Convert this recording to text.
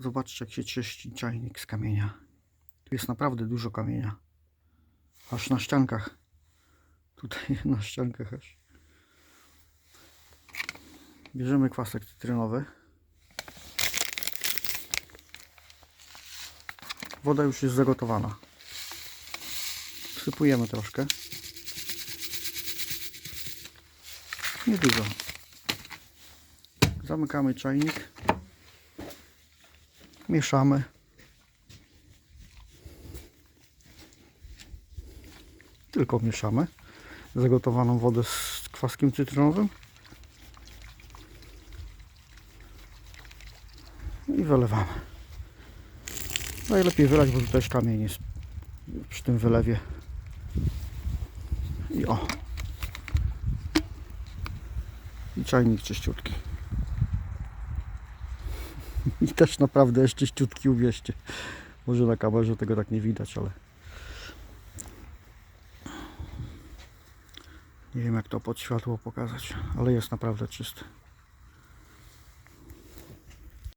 Zobaczcie, jak się czyści czajnik z kamienia. Tu jest naprawdę dużo kamienia. Aż na ściankach. Tutaj na ściankach aż. Bierzemy kwasek cytrynowy. Woda już jest zagotowana. Wsypujemy troszkę. Niedużo. Zamykamy czajnik. Mieszamy. Tylko mieszamy. Zagotowaną wodę z kwaskiem cytrynowym. I wylewamy. Najlepiej wylać, bo tu też kamień jest przy tym wylewie. I o. I czajnik czyściutki. I też naprawdę jest czyściutki, uwierzcie. Może na kamerze tego tak nie widać, ale... Nie wiem jak to pod światło pokazać, ale jest naprawdę czysty.